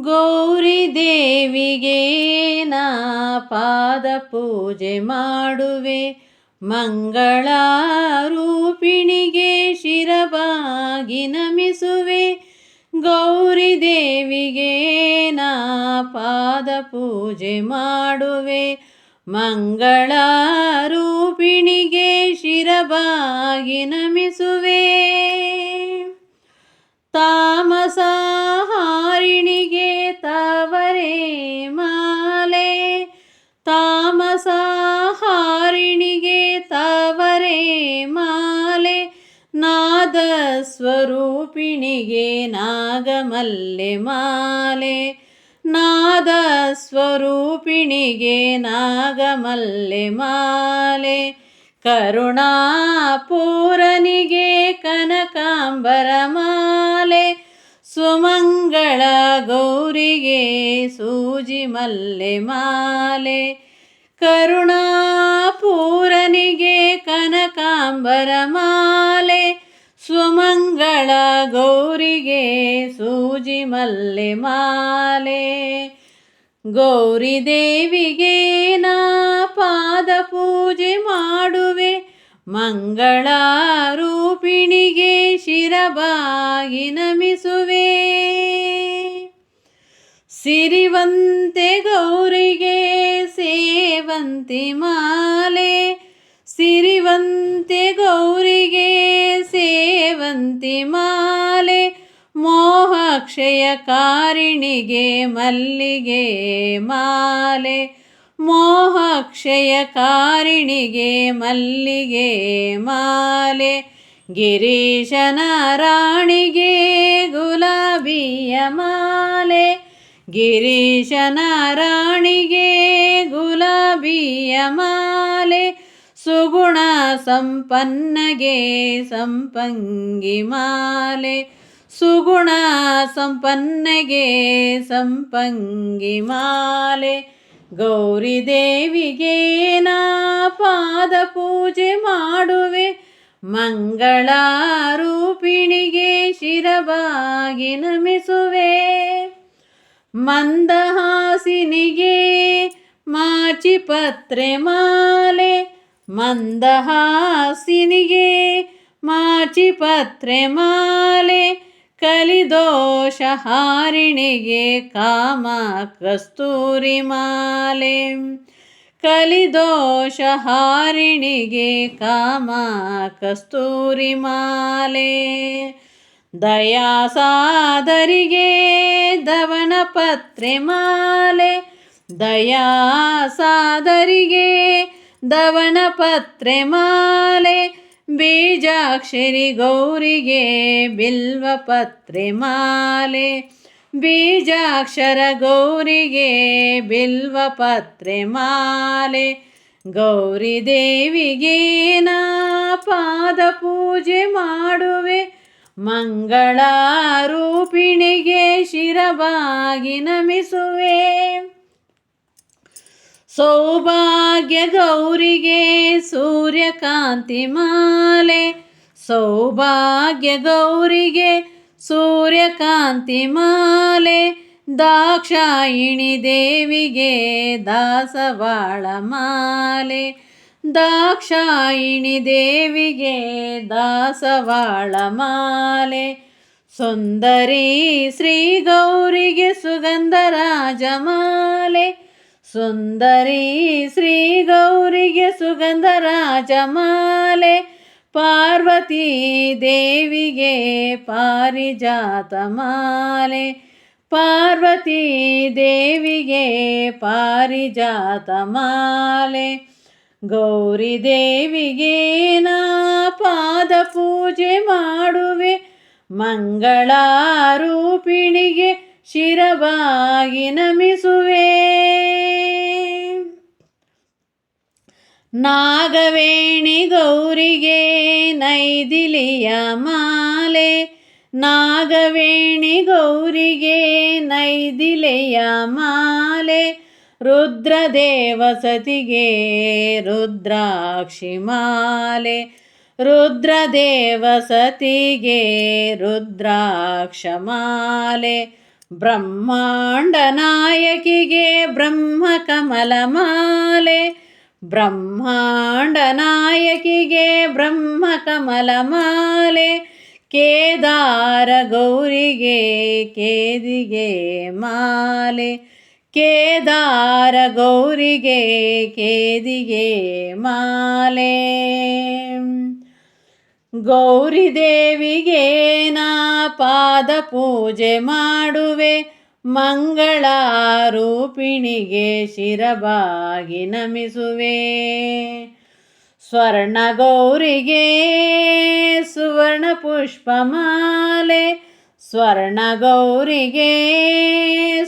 ಗೌರಿ ದೇವಿಗೆ ನಾ ಪಾದ ಪೂಜೆ ಮಾಡುವೆ. ಮಂಗಳ ರೂಪಿಣಿಗೆ ಶಿರಬಾಗಿ ನಮಿಸುವೆ. ಗೌರಿ ದೇವಿಗೆ ನಾ ಪಾದ ಪೂಜೆ ಮಾಡುವೆ. ಮಂಗಳ ರೂಪಿಣಿಗೆ ಶಿರಬಾಗಿ ನಮಿಸುವೆ. ನಾದ ಸ್ವರೂಪಿಣಿಗೆ ನಾಗಮಲ್ಲೆ ಮಾಲೆ. ನಾದ ಸ್ವರೂಪಿಣಿಗೆ ನಾಗಮಲ್ಲೆ ಮಾಲೆ. ಕರುಣಾಪೂರನಿಗೆ ಕನಕಾಂಬರ ಮಾಲೆ. ಸುಮಂಗಳ ಗೌರಿಗೆ ಸೂಜಿ ಮಲ್ಲೆ ಮಾಲೆ. ಕರುಣಾಪೂರನಿಗೆ ಗೌರಿ ದೇವಿಗೆ ನಾ ಪಾದ ಪೂಜೆ ಮಾಡುವೆ ಮಂಗಳ ರೂಪಿಣಿಗೆ ಶಿರಬಾಗಿ ನಮಿಸುವೆ. ಸಿರಿವಂತೆ ಗೌರಿಗೆ ಸೇವಂತಿ ಮಾಲೆ, ಸಿರಿವಂತೆ ಗೌರಿಗೆ ಸೇವಂತಿ ಮಾಲೆ ಮೋಹಕ್ಷಯ ಕಾರಿಣಿಗೆ ಮಲ್ಲಿಗೆ ಮಾಲೆ. ಮೋಹಕ್ಷಯ ಕಾರಿಣಿಗೆ ಮಲ್ಲಿಗೆ ಮಾಲೆ. ಗಿರೀಶನ ರಾಣಿಗೆ ಗುಲಾಬಿಯ ಮಾಲೆ. ಗಿರೀಶನ ರಾಣಿಗೆ ಗುಲಾಬಿಯ ಮಾಲೆ. ಸುಗುಣ ಸಂಪನ್ನಗೆ ಸಂಪಂಗಿ ಮಾಲೆ. ಸುಗುಣ ಸಂಪನ್ನಗೆ ಸಂಪಂಗಿ ಮಾಲೆ. ಗೌರಿ ದೇವಿಗೆ ನಾ ಪಾದ ಪೂಜೆ ಮಾಡುವೆ. ಮಂಗಳ ರೂಪಿಣಿಗೆ ಶಿರಬಾಗಿ ನಮಿಸುವೆ. ಮಂದಹಾಸಿನಿಗೆ ಮಾಚಿಪತ್ರೆ ಮಾಲೆ. ಮಂದಹಾಸಿನಿಗೆ ಮಾಚಿಪತ್ರೆ ಮಾಲೆ. ಕಲಿದೋಷ ಹಾರಿಣಿಗೆ ಕಾಮ ಕಸ್ತೂರಿ ಮಾಲೆ. ಕಲಿದೋಷ ಹಾರಿಣಿಗೆ ಕಾಮ ಕಸ್ತೂರಿ ಮಾಲೆ. ದಯಾಸಾದರಿಗೆ ದವನ ಪತ್ರೆ ಮಾಲೆ. ದಯಾಸಾದರಿಗೆ ದವನ ಪತ್ರೆ ಮಾಲೆ. ಬೀಜಾಕ್ಷರಿ ಗೌರಿಗೆ ಬಿಲ್ವ ಪತ್ರೆ ಮಾಲೆ. ಬೀಜಾಕ್ಷರ ಗೌರಿಗೆ ಬಿಲ್ವ ಪತ್ರೆ ಮಾಲೆ. ಗೌರಿ ದೇವಿಗೆ ನಾ ಪಾದ ಪೂಜೆ ಮಾಡುವೆ. ಮಂಗಳ ಶಿರಬಾಗಿ ನಮಿಸುವೆ. ಸೌಭಾಗ್ಯ ಗೌರಿಗೆ ಸೂರ್ಯಕಾಂತಿ ಮಾಲೆ. ಸೌಭಾಗ್ಯ ಗೌರಿಗೆ ಸೂರ್ಯಕಾಂತಿ ಮಾಲೆ. ದಾಕ್ಷಾಯಿಣಿ ದೇವಿಗೆ ದಾಸವಾಳ ಮಾಲೆ. ದಾಕ್ಷಾಯಿಣಿ ದೇವಿಗೆ ದಾಸವಾಳ ಮಾಲೆ. ಸುಂದರಿ ಶ್ರೀ ಗೌರಿಗೆ ಸುಗಂಧರಾಜ ಮಾಲೆ. ಸುಂದರಿ ಶ್ರೀ ಗೌರಿಗೆ ಸುಗಂಧ ರಾಜಮಾಲೆ. ಪಾರ್ವತಿ ದೇವಿಗೆ ಪಾರಿಜಾತ ಮಾಲೆ. ಪಾರ್ವತಿ ದೇವಿಗೆ ಪಾರಿಜಾತ ಮಾಲೆ. ಗೌರಿ ದೇವಿಗೆ ನಾ ಪಾದ ಪೂಜೆ ಮಾಡುವೆ. ಮಂಗಳಾರೂಪಿಣಿಗೆ ಶಿರಬಾಗಿ ನಮಿಸುವೆ. ನಾಗವೇಣಿ ಗೌರಿಗೆ ನೈದಿಲಿಯ ಮಾಲೆ. ನಾಗವೇಣಿ ಗೌರಿಗೆ ನೈದಿಲೆಯ ಮಾಲೆ. ರುದ್ರದೇವಸತಿಗೆ ರುದ್ರಾಕ್ಷಿ ಮಾಲೆ. ರುದ್ರದೇವಸತಿಗೆ ರುದ್ರಾಕ್ಷ ಮಾಲೆ. ಬ್ರಹ್ಮಾಂಡ ನಾಯಕಿಗೆ ಬ್ರಹ್ಮ ಕಮಲ ಮಾಲೆ. ಬ್ರಹ್ಮಾಂಡ ನಾಯಕಿಗೆ ಬ್ರಹ್ಮ ಕಮಲ ಮಾಲೆ, ಕೇದಾರ ಗೌರಿಗೆ ಕೇದಿಗೆ ಮಾಲೆ, ಕೇದಾರ ಗೌರಿಗೆ ಕೇದಿಗೆ ಮಾಲೆ. ಗೌರಿ ದೇವಿಗೆ ನಾ ಪಾದ ಪೂಜೆ ಮಾಡುವೆ ಮಂಗಳಾರೂಪಿಣಿಗೆ ಶಿರಬಾಗಿ ನಮಿಸುವೆ. ಸ್ವರ್ಣ ಗೌರಿಗೆ ಸುವರ್ಣ ಪುಷ್ಪಮಾಲೆ ಸ್ವರ್ಣ ಗೌರಿಗೆ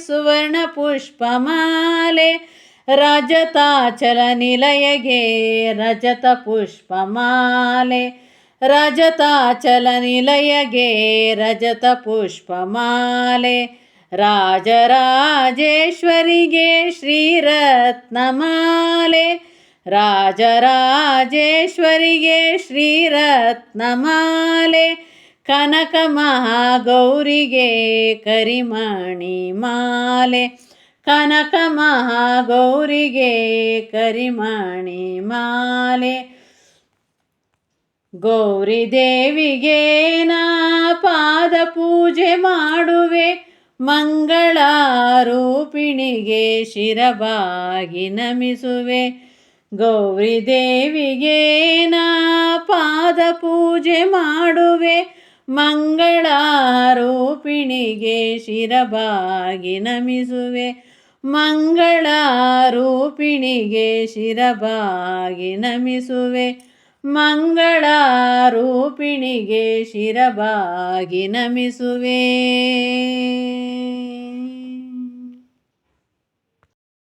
ಸುವರ್ಣ ಪುಷ್ಪಮಾಲೆ ರಜತಾಚಲ ನಿಲಯಗೆ ರಜತ ಪುಷ್ಪಮಾಲೆ. ರಜತಾಚಲ ನಿಲಯಗೆ ರಜತ ಪುಷ್ಪಮಾಲೆ. ರಾಜರಾಜೇಶ್ವರಿಗೆ ಶ್ರೀರತ್ನಮಾಲೆ. ರಾಜರಾಜೇಶ್ವರಿಗೆ ಶ್ರೀರತ್ನಮಾಲೆ. ಕನಕ ಮಹಾಗೌರಿಗೆ ಕರಿಮಣಿ ಮಾಲೆ. ಕನಕ ಮಹಾಗೌರಿಗೆ ಕರಿಮಣಿ ಮಾಲೆ. ಗೌರಿ ದೇವಿಗೆ ನಾ ಪಾದ ಪೂಜೆ ಮಾಡುವೆ. ಮಂಗಳಾರೂಪಿಣಿಗೆ ಶಿರಬಾಗಿ ನಮಿಸುವೆ. ಗೌರಿ ದೇವಿಗೆ ನಾ ಪಾದ ಪೂಜೆ ಮಾಡುವೆ. ಮಂಗಳಾರೂಪಿಣಿಗೆ ಶಿರಬಾಗಿ ನಮಿಸುವೆ. ಮಂಗಳಾರೂಪಿಣಿಗೆ ಶಿರಬಾಗಿ ನಮಿಸುವೆ. ಮಂಗಳಾರೂಪಿಣಿಗೆ ಶಿರಬಾಗಿ ನಮಿಸುವೆ.